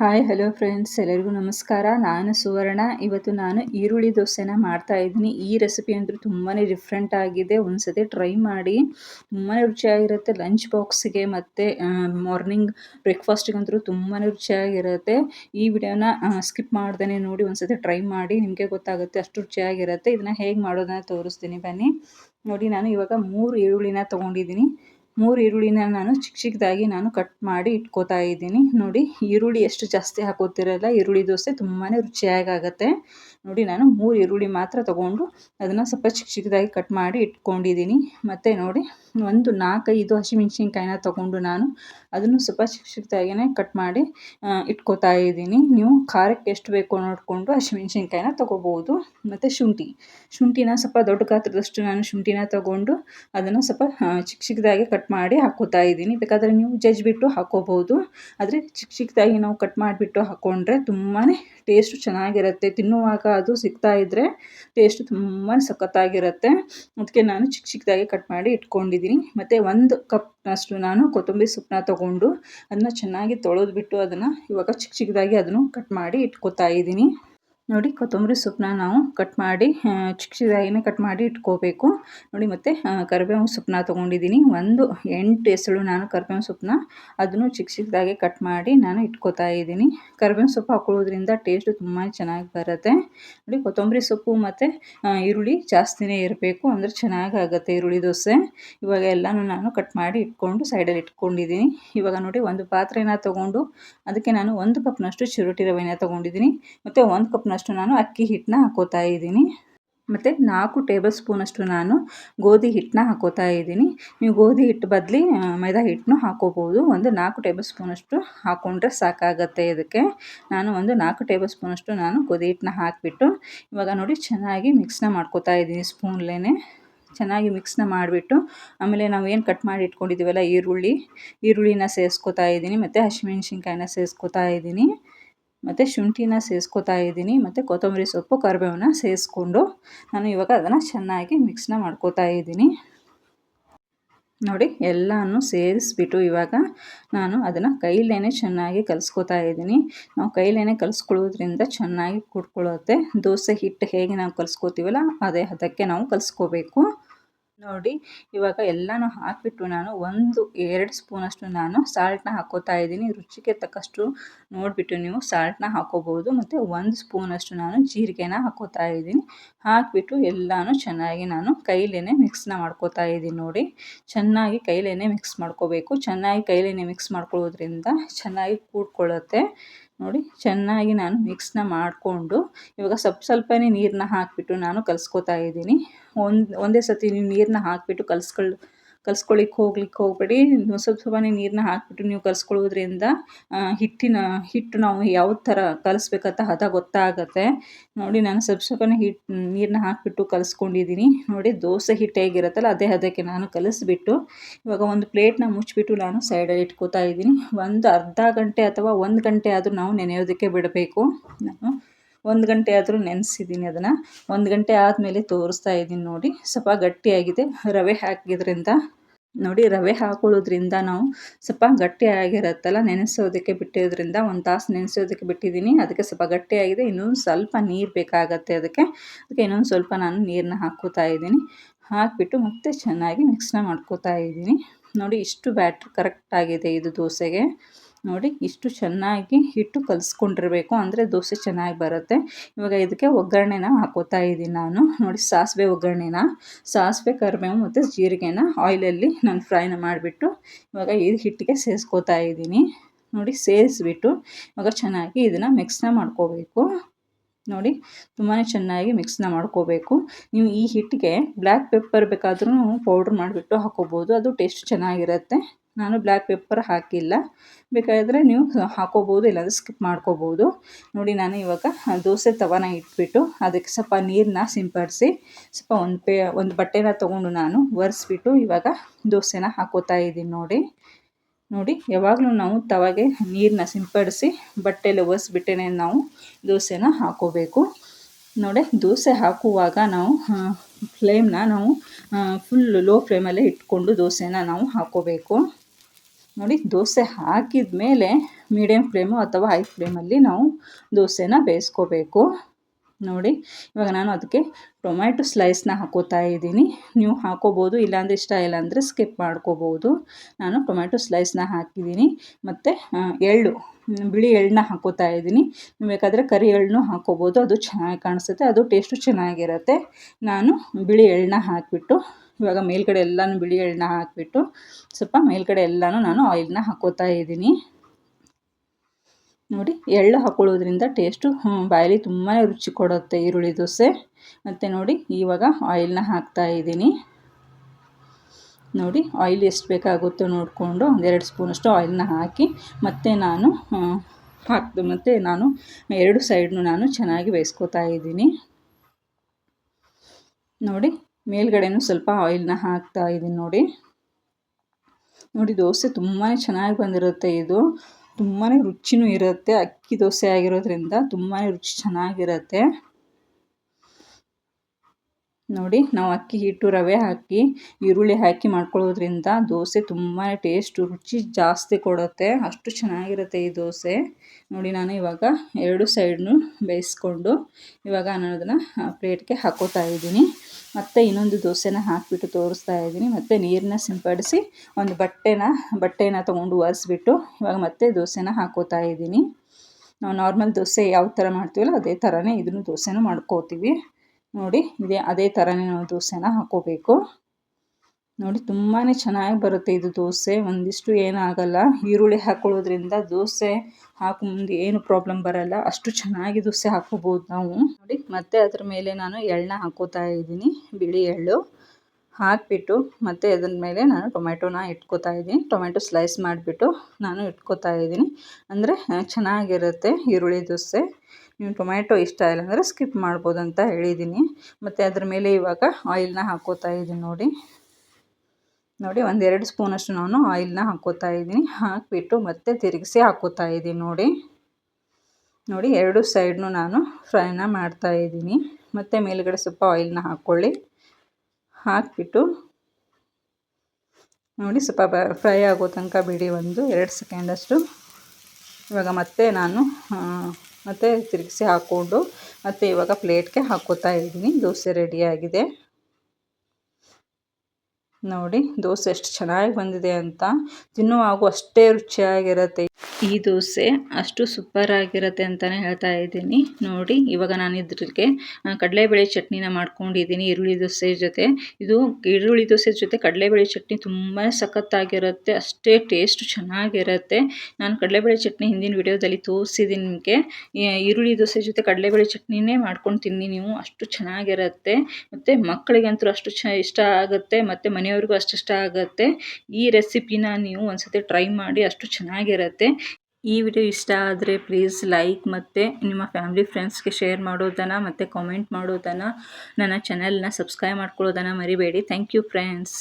Hi hello friends ಎಲ್ಲರಿಗೂ ನಮಸ್ಕಾರ. ನಾನು ಸುವರ್ಣ. ಇವತ್ತು ನಾನು ಈರುಳ್ಳಿ ದೋಸೆನ ಮಾಡ್ತಾ ಇದ್ದೀನಿ. ಈ ರೆಸಿಪಿ ಅಂತೂ ತುಂಬಾ ಡಿಫ್ರೆಂಟ್ ಆಗಿದೆ. ಒಂದ್ಸತಿ ಟ್ರೈ ಮಾಡಿ. ತುಂಬಾ ರುಚಿಯಾಗಿರುತ್ತೆ. ಲಂಚ್ ಬಾಕ್ಸ್ಗೆ ಮತ್ತು ಮಾರ್ನಿಂಗ್ ಬ್ರೇಕ್ಫಾಸ್ಟಿಗಂತೂ ತುಂಬಾ ರುಚಿಯಾಗಿರುತ್ತೆ. ಈ ವಿಡಿಯೋನ ಸ್ಕಿಪ್ ಮಾಡ್ದೇ ನೋಡಿ ಒಂದ್ಸತಿ ಟ್ರೈ ಮಾಡಿ. ನಿಮಗೆ ಗೊತ್ತಾಗುತ್ತೆ ಅಷ್ಟು ರುಚಿಯಾಗಿರುತ್ತೆ. ಇದನ್ನ ಹೇಗೆ ಮಾಡೋದನ್ನ ತೋರಿಸ್ತೀನಿ ಬನ್ನಿ. ನೋಡಿ, ನಾನು ಇವಾಗ ಮೂರು ಈರುಳ್ಳಿನ ತೊಗೊಂಡಿದ್ದೀನಿ. ಮೂರು ಈರುಳ್ಳಿನ ನಾನು ಚಿಕ್ಕ ಚಿಕ್ಕದಾಗಿ ನಾನು ಕಟ್ ಮಾಡಿ ಇಟ್ಕೋತಾ ಇದ್ದೀನಿ. ನೋಡಿ, ಈರುಳ್ಳಿ ಎಷ್ಟು ಜಾಸ್ತಿ ಹಾಕೋತಿರಲ್ಲ, ಈರುಳ್ಳಿ ದೋಸೆ ತುಂಬಾ ರುಚಿಯಾಗುತ್ತೆ ನೋಡಿ, ನಾನು ಮೂರು ಈರುಳ್ಳಿ ಮಾತ್ರ ತೊಗೊಂಡು ಅದನ್ನು ಸ್ವಲ್ಪ ಚಿಕ್ಕ ಚಿಕ್ಕದಾಗಿ ಕಟ್ ಮಾಡಿ ಇಟ್ಕೊಂಡಿದ್ದೀನಿ. ಮತ್ತು ನೋಡಿ, ಒಂದು ನಾಲ್ಕೈದು ಹಸಿಮೆಣ್ಸಿನ್ಕಾಯಿನ ತೊಗೊಂಡು ನಾನು ಅದನ್ನು ಸ್ವಲ್ಪ ಚಿಕ್ಕ ಚಿಕ್ಕದಾಗಿಯೇ ಕಟ್ ಮಾಡಿ ಇಟ್ಕೋತಾ ಇದ್ದೀನಿ. ನೀವು ಖಾರಕ್ಕೆ ಎಷ್ಟು ಬೇಕೋ ನೋಡಿಕೊಂಡು ಹಸಿಮೆಣ್ಸಿನ್ಕಾಯಿನ ತೊಗೋಬೋದು. ಮತ್ತು ಶುಂಠಿ. ಶುಂಠಿನ ಸ್ವಲ್ಪ ದೊಡ್ಡ ಗಾತ್ರದಷ್ಟು ನಾನು ಶುಂಠಿನ ತೊಗೊಂಡು ಅದನ್ನು ಸ್ವಲ್ಪ ಚಿಕ್ಕ ಚಿಕ್ಕದಾಗಿ ಕಟ್ ಮಾಡಿ ಹಾಕೋತಾ ಇದ್ದೀನಿ. ಬೇಕಾದರೆ ನೀವು ಜಜ್ಜಿಬಿಟ್ಟು ಹಾಕೋಬೋದು ಆದರೆ ಚಿಕ್ಕ ಚಿಕ್ಕದಾಗಿ ನಾವು ಕಟ್ ಮಾಡಿಬಿಟ್ಟು ಹಾಕ್ಕೊಂಡ್ರೆ ತುಂಬಾ ಟೇಸ್ಟು ಚೆನ್ನಾಗಿರುತ್ತೆ. ತಿನ್ನುವಾಗ ಅದು ಸಿಗ್ತಾ ಇದ್ದರೆ ಟೇಸ್ಟ್ ತುಂಬ ಸಖತ್ತಾಗಿರುತ್ತೆ. ಅದಕ್ಕೆ ನಾನು ಚಿಕ್ಕ ಚಿಕ್ಕದಾಗಿ ಕಟ್ ಮಾಡಿ ಇಟ್ಕೊಂಡಿದ್ದೀನಿ. ಮತ್ತು ಒಂದು ಕಪ್ನಷ್ಟು ನಾನು ಕೊತ್ತಂಬರಿ ಸೊಪ್ಪನ್ನ ತೊಗೊಂಡು ಅದನ್ನ ಚೆನ್ನಾಗಿ ತೊಳೆದ್ಬಿಟ್ಟು ಅದನ್ನು ಇವಾಗ ಚಿಕ್ಕ ಚಿಕ್ಕದಾಗಿ ಅದನ್ನು ಕಟ್ ಮಾಡಿ ಇಟ್ಕೊತಾ ಇದ್ದೀನಿ. ನೋಡಿ, ಕೊತ್ತಂಬರಿ ಸೊಪ್ಪನ್ನ ನಾವು ಕಟ್ ಮಾಡಿ ಚಿಕ್ಕ ಚಿಕ್ಕದಾಗಿನೇ ಕಟ್ ಮಾಡಿ ಇಟ್ಕೋಬೇಕು. ನೋಡಿ ಮತ್ತು ಕರಿಬೇವು ಸೊಪ್ಪನ್ನ ತೊಗೊಂಡಿದ್ದೀನಿ. ಒಂದು ಎಂಟು ಎಸಳು ನಾನು ಕರಿಬೇವು ಸೊಪ್ಪನ್ನ ಅದನ್ನು ಚಿಕ್ಕ ಚಿಕ್ಕದಾಗಿ ಕಟ್ ಮಾಡಿ ನಾನು ಇಟ್ಕೋತಾ ಇದ್ದೀನಿ. ಕರಿಬೇವು ಸೊಪ್ಪು ಹಾಕೊಳ್ಳೋದ್ರಿಂದ ಟೇಸ್ಟು ತುಂಬಾ ಚೆನ್ನಾಗಿ ಬರುತ್ತೆ. ನೋಡಿ, ಕೊತ್ತಂಬರಿ ಸೊಪ್ಪು ಮತ್ತು ಈರುಳ್ಳಿ ಜಾಸ್ತಿನೇ ಇರಬೇಕು. ಅಂದರೆ ಚೆನ್ನಾಗಾಗುತ್ತೆ ಈರುಳ್ಳಿ ದೋಸೆ. ಇವಾಗ ಎಲ್ಲನೂ ನಾನು ಕಟ್ ಮಾಡಿ ಇಟ್ಕೊಂಡು ಸೈಡಲ್ಲಿ ಇಟ್ಕೊಂಡಿದ್ದೀನಿ. ಇವಾಗ ನೋಡಿ, ಒಂದು ಪಾತ್ರೆನ ತೊಗೊಂಡು ಅದಕ್ಕೆ ನಾನು ಒಂದು ಕಪ್ನಷ್ಟು ಚಿರೋಟಿ ರವೆನ ತೊಗೊಂಡಿದ್ದೀನಿ. ಮತ್ತು ಒಂದು ಕಪ್ನಷ್ಟು ಅಷ್ಟು ನಾನು ಅಕ್ಕಿ ಹಿಟ್ಟನ್ನ ಹಾಕೋತಾ ಇದ್ದೀನಿ. ಮತ್ತು ನಾಲ್ಕು ಟೇಬಲ್ ಸ್ಪೂನಷ್ಟು ನಾನು ಗೋಧಿ ಹಿಟ್ಟನ್ನ ಹಾಕೋತಾ ಇದ್ದೀನಿ. ನೀವು ಗೋಧಿ ಹಿಟ್ಟು ಬದಲಿ ಮೈದಾ ಹಿಟ್ಟನ್ನು ಹಾಕೋಬೋದು ಒಂದು ನಾಲ್ಕು ಟೇಬಲ್ ಸ್ಪೂನಷ್ಟು ಹಾಕ್ಕೊಂಡ್ರೆ ಸಾಕಾಗತ್ತೆ ಇದಕ್ಕೆ. ನಾನು ಒಂದು ನಾಲ್ಕು ಟೇಬಲ್ ಸ್ಪೂನಷ್ಟು ನಾನು ಗೋಧಿ ಹಿಟ್ಟನ್ನ ಹಾಕಿಬಿಟ್ಟು, ಇವಾಗ ನೋಡಿ ಚೆನ್ನಾಗಿ ಮಿಕ್ಸ್ನ ಮಾಡ್ಕೋತಾ ಇದ್ದೀನಿ ಸ್ಪೂನ್ಲೇ ಚೆನ್ನಾಗಿ ಮಿಕ್ಸ್ನ ಮಾಡಿಬಿಟ್ಟು, ಆಮೇಲೆ ನಾವು ಏನು ಕಟ್ ಮಾಡಿ ಇಟ್ಕೊಂಡಿದ್ದೀವಲ್ಲ ಈರುಳ್ಳಿ, ಈರುಳ್ಳಿನ ಸೇರಿಸ್ಕೊತಾ ಇದ್ದೀನಿ. ಮತ್ತು ಹಸಿಮೆಣ್ಸಿನ್ಕಾಯಿನ ಸೇರಿಸ್ಕೊತಾ ಇದ್ದೀನಿ. ಮತ್ತು ಶುಂಠಿನ ಸೇರಿಸ್ಕೋತಾ ಇದ್ದೀನಿ, ಮತ್ತು ಕೊತ್ತಂಬರಿ ಸೊಪ್ಪು, ಕರಿಬೇವನ್ನ ಸೇರಿಸ್ಕೊಂಡು ನಾನು ಇವಾಗ ಅದನ್ನು ಚೆನ್ನಾಗಿ ಮಿಕ್ಸ್ನ ಮಾಡ್ಕೋತಾ ಇದ್ದೀನಿ. ನೋಡಿ, ಎಲ್ಲನೂ ಸೇರಿಸ್ಬಿಟ್ಟು ಇವಾಗ ನಾನು ಅದನ್ನು ಕೈಲೇ ಚೆನ್ನಾಗಿ ಕಲಿಸ್ಕೊತಾ ಇದ್ದೀನಿ. ನಾವು ಕೈಲೇ ಕಲಿಸ್ಕೊಳ್ಳೋದ್ರಿಂದ ಚೆನ್ನಾಗಿ ಕುಡ್ಕೊಳ್ಳುತ್ತೆ. ದೋಸೆ ಹಿಟ್ಟು ಹೇಗೆ ನಾವು ಕಲಿಸ್ಕೋತೀವಲ್ಲ, ಅದೇ ಅದಕ್ಕೆ ನಾವು ಕಲಿಸ್ಕೋಬೇಕು. ನೋಡಿ, ಇವಾಗ ಎಲ್ಲನೂ ಹಾಕಿಬಿಟ್ಟು ನಾನು ಒಂದು, ಎರಡು ಸ್ಪೂನಷ್ಟು ನಾನು ಸಾಲ್ಟನ್ನ ಹಾಕೋತಾ ಇದ್ದೀನಿ. ರುಚಿಗೆ ತಕ್ಕಷ್ಟು ನೋಡಿಬಿಟ್ಟು ನೀವು ಸಾಲ್ಟನ್ನ ಹಾಕೋಬೋದು ಮತ್ತು ಒಂದು ಸ್ಪೂನಷ್ಟು ನಾನು ಜೀರಿಗೆನ ಹಾಕೋತಾ ಇದ್ದೀನಿ. ಹಾಕಿಬಿಟ್ಟು ಎಲ್ಲನೂ ಚೆನ್ನಾಗಿ ನಾನು ಕೈಲೇ ಮಿಕ್ಸ್ನ ಮಾಡ್ಕೋತಾ ಇದ್ದೀನಿ ನೋಡಿ. ಚೆನ್ನಾಗಿ ಕೈಲೇ ಮಿಕ್ಸ್ ಮಾಡ್ಕೋಬೇಕು. ಚೆನ್ನಾಗಿ ಕೈಲೇ ಮಿಕ್ಸ್ ಮಾಡ್ಕೊಳ್ಳೋದ್ರಿಂದ ಚೆನ್ನಾಗಿ ಕೂಡ್ಕೊಳ್ಳುತ್ತೆ. ನೋಡಿ, ಚೆನ್ನಾಗಿ ನಾನು ಮಿಕ್ಸ್ನ ಮಾಡಿಕೊಂಡು ಇವಾಗ ಸ್ವಲ್ಪ ಸ್ವಲ್ಪನೇ ನೀರನ್ನ ಹಾಕಿಬಿಟ್ಟು ನಾನು ಕಲಿಸ್ಕೊತಾ ಇದ್ದೀನಿ. ಒಂದು, ಒಂದೇ ಸತಿ ನೀರನ್ನ ಹಾಕಿಬಿಟ್ಟು ಕಲಿಸ್ಕೊಳ್ಳಿ ಕಲ್ಸ್ಕೊಳ್ಳಿಕ್ಕೆ ಹೋಗ್ಲಿಕ್ಕೆ ಹೋಗಬೇಡಿ. ಸ್ವಲ್ಪ ಸ್ವಲ್ಪನೇ ನೀರನ್ನ ಹಾಕಿಬಿಟ್ಟು ನೀವು ಕಲಿಸ್ಕೊಳ್ಳೋದ್ರಿಂದ ಹಿಟ್ಟಿನ, ಹಿಟ್ಟು ನಾವು ಯಾವ ಥರ ಕಲಿಸ್ಬೇಕಂತ ಹದ ಗೊತ್ತಾಗುತ್ತೆ. ನೋಡಿ ನಾನು ಸ್ವಲ್ಪ ಸ್ವಲ್ಪನೇ ಹಿಟ್ಟು ನೀರನ್ನ ಹಾಕಿಬಿಟ್ಟು ಕಲಿಸ್ಕೊಂಡಿದ್ದೀನಿ ನೋಡಿ ದೋಸೆ ಹಿಟ್ಟು ಹೇಗಿರುತ್ತಲ್ಲ, ಅದೇ ಹದಕ್ಕೆ ನಾನು ಕಲಿಸ್ಬಿಟ್ಟು, ಇವಾಗ ಒಂದು ಪ್ಲೇಟ್ನ ಮುಚ್ಚಿಬಿಟ್ಟು ನಾನು ಸೈಡಲ್ಲಿ ಇಟ್ಕೋತಾ ಇದ್ದೀನಿ ಒಂದು ಅರ್ಧ ಗಂಟೆ ಅಥವಾ ಒಂದು ಗಂಟೆ ಆದರೂ ನಾವು ನೆನೆಯೋದಕ್ಕೆ ಬಿಡಬೇಕು. ನಾನು ಒಂದು ಗಂಟೆ ಆದರೂ ನೆನೆಸಿದ್ದೀನಿ ಅದನ್ನು. ಒಂದು ಗಂಟೆ ಆದಮೇಲೆ ತೋರಿಸ್ತಾ ಇದ್ದೀನಿ ನೋಡಿ. ಸ್ವಲ್ಪ ಗಟ್ಟಿಯಾಗಿದೆ. ರವೆ ಹಾಕಿದ್ರಿಂದ ನೋಡಿ, ರವೆ ಹಾಕೊಳ್ಳೋದ್ರಿಂದ ನಾವು ಸ್ವಲ್ಪ ಗಟ್ಟಿಯಾಗಿರುತ್ತಲ್ಲ, ನೆನೆಸೋದಕ್ಕೆ ಬಿಟ್ಟಿರೋದ್ರಿಂದ ಒಂದು ತಾಸು ನೆನೆಸೋದಕ್ಕೆ ಬಿಟ್ಟಿದ್ದೀನಿ. ಅದಕ್ಕೆ ಸ್ವಲ್ಪ ಗಟ್ಟಿಯಾಗಿದೆ. ಇನ್ನೊಂದು ಸ್ವಲ್ಪ ನೀರು ಬೇಕಾಗತ್ತೆ ಅದಕ್ಕೆ. ಅದಕ್ಕೆ ಇನ್ನೊಂದು ಸ್ವಲ್ಪ ನಾನು ನೀರನ್ನ ಹಾಕ್ಕೋತಾ ಇದ್ದೀನಿ. ಹಾಕಿಬಿಟ್ಟು ಮತ್ತೆ ಚೆನ್ನಾಗಿ ಮಿಕ್ಸ್ನ ಮಾಡ್ಕೋತಾ ಇದ್ದೀನಿ. ನೋಡಿ, ಇಷ್ಟು ಬ್ಯಾಟ್ರ್ ಕರೆಕ್ಟಾಗಿದೆ ಇದು ದೋಸೆಗೆ. ನೋಡಿ ಇಷ್ಟು ಚೆನ್ನಾಗಿ ಹಿಟ್ಟು ಕಲಿಸ್ಕೊಂಡಿರಬೇಕು. ಅಂದರೆ ದೋಸೆ ಚೆನ್ನಾಗಿ ಬರುತ್ತೆ. ಇವಾಗ ಇದಕ್ಕೆ ಒಗ್ಗರಣೆನ ಹಾಕೋತಾ ಇದ್ದೀನಿ ನಾನು. ನೋಡಿ ಸಾಸಿವೆ ಒಗ್ಗರಣೆನ. ಸಾಸಿವೆ, ಕರಿಬೇವು ಮತ್ತು ಜೀರಿಗೆನ ಆಯಿಲಲ್ಲಿ ನಾನು ಫ್ರೈನ ಮಾಡಿಬಿಟ್ಟು ಇವಾಗ ಇದು ಹಿಟ್ಟಿಗೆ ಸೇರಿಸ್ಕೋತಾ ಇದ್ದೀನಿ. ನೋಡಿ ಸೇರಿಸ್ಬಿಟ್ಟು ಇವಾಗ ಚೆನ್ನಾಗಿ ಇದನ್ನು ಮಿಕ್ಸ್ನ ಮಾಡ್ಕೋಬೇಕು. ನೋಡಿ ತುಂಬಾ ಚೆನ್ನಾಗಿ ಮಿಕ್ಸ್ನ ಮಾಡ್ಕೋಬೇಕು. ನೀವು ಈ ಹಿಟ್ಟಿಗೆ ಬ್ಲ್ಯಾಕ್ ಪೆಪ್ಪರ್ ಬೇಕಾದ್ರೂ ಪೌಡ್ರ್ ಮಾಡಿಬಿಟ್ಟು ಹಾಕೋಬೋದು. ಅದು ಟೇಸ್ಟ್ ಚೆನ್ನಾಗಿರುತ್ತೆ. ನಾನು ಬ್ಲ್ಯಾಕ್ ಪೆಪ್ಪರ್ ಹಾಕಿಲ್ಲ. ಬೇಕಾದರೆ ನೀವು ಹಾಕೋಬೋದು, ಇಲ್ಲಾಂದರೆ ಸ್ಕಿಪ್ ಮಾಡ್ಕೋಬೋದು. ನೋಡಿ, ನಾನು ಇವಾಗ ದೋಸೆ ತವನ ಇಟ್ಬಿಟ್ಟು ಅದಕ್ಕೆ ಸ್ವಲ್ಪ ನೀರನ್ನ ಸಿಂಪಡಿಸಿ, ಸ್ವಲ್ಪ ಒಂದು ಪೇ, ಒಂದು ಬಟ್ಟೆನ ತೊಗೊಂಡು ನಾನು ಒರೆಸ್ಬಿಟ್ಟು ಇವಾಗ ದೋಸೆನ ಹಾಕೋತಾ ಇದ್ದೀನಿ ನೋಡಿ. ನೋಡಿ, ಯಾವಾಗಲೂ ನಾವು ತವಾಗೆ ನೀರನ್ನ ಸಿಂಪಡಿಸಿ ಬಟ್ಟೆಯಲ್ಲಿ ಒಸ್ಬಿಟ್ಟೇ ನಾವು ದೋಸೆನ ಹಾಕೋಬೇಕು. ನೋಡಿ, ದೋಸೆ ಹಾಕುವಾಗ ನಾವು ಫ್ಲೇಮ್ನ ನಾವು ಫುಲ್ ಲೋ ಫ್ಲೇಮಲ್ಲೇ ಇಟ್ಕೊಂಡು ದೋಸೆನ ನಾವು ಹಾಕೋಬೇಕು. ನೋಡಿ, ದೋಸೆ ಹಾಕಿದ ಮೇಲೆ ಮೀಡಿಯಮ್ ಫ್ಲೇಮು ಅಥವಾ ಹೈ ಫ್ಲೇಮಲ್ಲಿ ನಾವು ದೋಸೆನ ಬೇಯಿಸ್ಕೋಬೇಕು. ನೋಡಿ. ಇವಾಗ ನಾನು ಅದಕ್ಕೆ ಟೊಮ್ಯಾಟೊ ಸ್ಲೈಸ್ನ ಹಾಕೋತಾ ಇದ್ದೀನಿ. ನೀವು ಹಾಕೋಬೋದು, ಇಲ್ಲಾಂದರೆ ಇಷ್ಟ ಇಲ್ಲ ಅಂದರೆ ಸ್ಕಿಪ್ ಮಾಡ್ಕೋಬೋದು. ನಾನು ಟೊಮ್ಯಾಟೊ ಸ್ಲೈಸ್ನ ಹಾಕಿದ್ದೀನಿ. ಮತ್ತು ಎಳ್ಳು, ಬಿಳಿ ಎಳ್ಳನ್ನ ಹಾಕೋತಾ ಇದ್ದೀನಿ. ನೀವು ಬೇಕಾದರೆ ಕರಿ ಎಳ್ಳನ್ನು ಹಾಕೋಬೋದು. ಅದು ಚೆನ್ನಾಗಿ ಕಾಣಿಸುತ್ತೆ. ಅದು ಟೇಸ್ಟು ಚೆನ್ನಾಗಿರುತ್ತೆ. ನಾನು ಬಿಳಿ ಎಳ್ಳನ್ನ ಹಾಕಿಬಿಟ್ಟು, ಇವಾಗ ಮೇಲ್ಗಡೆ ಎಲ್ಲನೂ ಬಿಳಿ ಎಳ್ಳನ್ನ ಹಾಕಿಬಿಟ್ಟು, ಸ್ವಲ್ಪ ಮೇಲ್ಗಡೆ ಎಲ್ಲನೂ ನಾನು ಆಯಿಲ್ನ ಹಾಕೋತಾ ಇದ್ದೀನಿ. ನೋಡಿ, ಎಳ್ಳು ಹಾಕೊಳ್ಳೋದ್ರಿಂದ ಟೇಸ್ಟು ಬಾಯಲ್ಲಿ ತುಂಬಾ ರುಚಿ ಕೊಡುತ್ತೆ ಈರುಳ್ಳಿ ದೋಸೆ. ಮತ್ತು ನೋಡಿ, ಇವಾಗ ಆಯಿಲ್ನ ಹಾಕ್ತಾ ಇದ್ದೀನಿ. ನೋಡಿ ಆಯಿಲ್ ಎಷ್ಟು ಬೇಕಾಗುತ್ತೋ ನೋಡಿಕೊಂಡು ಒಂದೆರಡು ಸ್ಪೂನಷ್ಟು ಆಯಿಲ್ನ ಹಾಕಿ, ಮತ್ತು ನಾನು ಹಾಕ್ದು ಮತ್ತು ನಾನು ಎರಡು ಸೈಡ್ನು ನಾನು ಚೆನ್ನಾಗಿ ಬೇಯಿಸ್ಕೊತಾ ಇದ್ದೀನಿ. ನೋಡಿ, ಮೇಲ್ಗಡೆನೂ ಸ್ವಲ್ಪ ಆಯಿಲ್ನ ಹಾಕ್ತಾ ಇದ್ದೀನಿ ನೋಡಿ. ನೋಡಿ, ದೋಸೆ ತುಂಬಾ ಚೆನ್ನಾಗಿ ಬಂದಿರುತ್ತೆ ಇದು. ತುಂಬಾ ರುಚಿಯೂ ಇರುತ್ತೆ. ಅಕ್ಕಿ ದೋಸೆ ಆಗಿರೋದ್ರಿಂದ ತುಂಬಾ ರುಚಿ ಚೆನ್ನಾಗಿರುತ್ತೆ. ನೋಡಿ, ನಾವು ಅಕ್ಕಿ, ಹಿಟ್ಟು, ರವೆ ಹಾಕಿ, ಈರುಳ್ಳಿ ಹಾಕಿ ಮಾಡ್ಕೊಳ್ಳೋದ್ರಿಂದ ದೋಸೆ ತುಂಬಾ ಟೇಸ್ಟ್ ರುಚಿ ಜಾಸ್ತಿ ಕೊಡುತ್ತೆ. ಅಷ್ಟು ಚೆನ್ನಾಗಿರುತ್ತೆ ಈ ದೋಸೆ. ನೋಡಿ, ನಾನು ಇವಾಗ ಎರಡು ಸೈಡ್ನು ಬೇಯಿಸ್ಕೊಂಡು ಇವಾಗ ನಾನು ಅದನ್ನು ಪ್ಲೇಟ್ಗೆ ಹಾಕೋತಾ ಇದ್ದೀನಿ. ಮತ್ತು ಇನ್ನೊಂದು ದೋಸೆನ ಹಾಕಿಬಿಟ್ಟು ತೋರಿಸ್ತಾ ಇದ್ದೀನಿ. ಮತ್ತು ನೀರನ್ನ ಸಿಂಪಡಿಸಿ ಒಂದು ಬಟ್ಟೆನ ಬಟ್ಟೆನ ತೊಗೊಂಡು ಒರೆಸ್ಬಿಟ್ಟು ಇವಾಗ ಮತ್ತೆ ದೋಸೆನ ಹಾಕೋತಾ ಇದ್ದೀನಿ. ನಾವು ನಾರ್ಮಲ್ ದೋಸೆ ಯಾವ ಥರ ಮಾಡ್ತೀವಲ್ಲ, ಅದೇ ಥರನೇ ಇದನ್ನು ದೋಸೆನೂ ಮಾಡ್ಕೋತೀವಿ. ನೋಡಿ, ಇದೇ, ಅದೇ ಥರನೇ ನಾವು ದೋಸೆನ ಹಾಕೋಬೇಕು. ನೋಡಿ ತುಂಬಾ ಚೆನ್ನಾಗಿ ಬರುತ್ತೆ ಇದು ದೋಸೆ. ಒಂದಿಷ್ಟು ಏನಾಗಲ್ಲ. ಈರುಳ್ಳಿ ಹಾಕೊಳ್ಳೋದ್ರಿಂದ ದೋಸೆ ಹಾಕೋ ಮುಂದೆ ಏನು ಪ್ರಾಬ್ಲಮ್ ಬರಲ್ಲ. ಅಷ್ಟು ಚೆನ್ನಾಗಿ ದೋಸೆ ಹಾಕೋಬೋದು ನಾವು. ನೋಡಿ, ಮತ್ತೆ ಅದ್ರ ಮೇಲೆ ನಾನು ಎಳ್ಳನ್ನ ಹಾಕೋತಾ ಇದ್ದೀನಿ, ಬಿಳಿ ಎಳ್ಳು. ಹಾಕಿಬಿಟ್ಟು ಮತ್ತು ಅದರ ಮೇಲೆ ನಾನು ಟೊಮೆಟೊನ ಇಟ್ಕೋತಾ ಇದ್ದೀನಿ. ಟೊಮೆಟೊ ಸ್ಲೈಸ್ ಮಾಡಿಬಿಟ್ಟು ನಾನು ಇಟ್ಕೋತಾ ಇದ್ದೀನಿ. ಅಂದರೆ, ಚೆನ್ನಾಗಿರುತ್ತೆ ಈರುಳ್ಳಿ ದೋಸೆ. ನೀವು ಟೊಮೆಟೊ ಇಷ್ಟ ಇಲ್ಲ ಅಂದರೆ ಸ್ಕಿಪ್ ಮಾಡ್ಬೋದು ಅಂತ ಹೇಳಿದ್ದೀನಿ. ಮತ್ತು ಅದ್ರ ಮೇಲೆ ಇವಾಗ ಆಯಿಲ್ನ ಹಾಕೋತಾ ಇದ್ದೀನಿ ನೋಡಿ. ನೋಡಿ ಒಂದೆರಡು ಸ್ಪೂನಷ್ಟು ನಾನು ಆಯಿಲ್ನ ಹಾಕೋತಾ ಇದ್ದೀನಿ. ಹಾಕಿಬಿಟ್ಟು ಮತ್ತೆ ತಿರುಗಿಸಿ ಹಾಕೋತಾ ಇದ್ದೀನಿ ನೋಡಿ. ನೋಡಿ ಎರಡು ಸೈಡ್ನು ನಾನು ಫ್ರೈನ ಮಾಡ್ತಾ ಇದ್ದೀನಿ. ಮತ್ತು ಮೇಲುಗಡೆ ಸ್ವಲ್ಪ ಆಯಿಲ್ನ ಹಾಕ್ಕೊಳ್ಳಿ ಹಾಕಿಬಿಟ್ಟು ನೋಡಿ ಸ್ವಲ್ಪ ಫ್ರೈ ಆಗೋ ತನಕ ಬಿಡಿ ಒಂದು ಎರಡು ಸೆಕೆಂಡಷ್ಟು. ಇವಾಗ ಮತ್ತೆ ನಾನು ಮತ್ತೆ ತಿರುಗಿಸಿ ಹಾಕ್ಕೊಂಡು ಮತ್ತು ಇವಾಗ ಪ್ಲೇಟ್ಗೆ ಹಾಕೋತಾ ಇದ್ದೀನಿ. ದೋಸೆ ರೆಡಿಯಾಗಿದೆ ನೋಡಿ, ದೋಸೆ ಎಷ್ಟು ಚೆನ್ನಾಗಿ ಬಂದಿದೆ ಅಂತ. ತಿನ್ನುವಾಗೂ ಅಷ್ಟೇ ರುಚಿಯಾಗಿರುತ್ತೆ. ಈ ದೋಸೆ ಅಷ್ಟು ಸೂಪರ್ ಆಗಿರುತ್ತೆ ಅಂತಲೇ ಹೇಳ್ತಾ ಇದ್ದೀನಿ. ನೋಡಿ, ಇವಾಗ ನಾನು ಇದ್ರಿಗೆ ಕಡಲೆಬೇಳೆ ಚಟ್ನಿನ ಮಾಡ್ಕೊಂಡಿದ್ದೀನಿ ಈರುಳ್ಳಿ ದೋಸೆ ಜೊತೆ. ಇದು ಈರುಳ್ಳಿ ದೋಸೆ ಜೊತೆ ಕಡಲೆಬೇಳೆ ಚಟ್ನಿ ತುಂಬಾ ಸಖತ್ತಾಗಿರುತ್ತೆ, ಅಷ್ಟೇ ಟೇಸ್ಟ್ ಚೆನ್ನಾಗಿರುತ್ತೆ. ನಾನು ಕಡಲೆಬೇಳೆ ಚಟ್ನಿ ಹಿಂದಿನ ವಿಡಿಯೋದಲ್ಲಿ ತೋರಿಸಿದ್ದೀನಿ ನಿಮಗೆ. ಈರುಳ್ಳಿ ದೋಸೆ ಜೊತೆ ಕಡಲೆಬೇಳೆ ಚಟ್ನಿನೇ ಮಾಡ್ಕೊಂಡು ತಿನ್ನಿ ನೀವು, ಅಷ್ಟು ಚೆನ್ನಾಗಿರುತ್ತೆ. ಮತ್ತು ಮಕ್ಕಳಿಗಂತೂ ಅಷ್ಟು ಚ, ಇಷ್ಟ ಆಗುತ್ತೆ, ಮತ್ತು ಮನೆಯವ್ರಿಗೂ ಅಷ್ಟು ಇಷ್ಟ ಆಗುತ್ತೆ. ಈ ರೆಸಿಪಿನ ನೀವು ಒಂದ್ಸತಿ ಟ್ರೈ ಮಾಡಿ, ಅಷ್ಟು ಚೆನ್ನಾಗಿರುತ್ತೆ. ಈ ವಿಡಿಯೋ ಇಷ್ಟ ಆದರೆ ಪ್ಲೀಸ್ ಲೈಕ್ ಮತ್ತು ನಿಮ್ಮ ಫ್ಯಾಮಿಲಿ ಫ್ರೆಂಡ್ಸ್ಗೆ ಶೇರ್ ಮಾಡೋದನ್ನು ಮತ್ತು ಕಾಮೆಂಟ್ ಮಾಡೋದನ್ನು ನನ್ನ ಚಾನೆಲ್ನ ಸಬ್ಸ್ಕ್ರೈಬ್ ಮಾಡ್ಕೊಳ್ಳೋದನ್ನು ಮರಿಬೇಡಿ. Thank you friends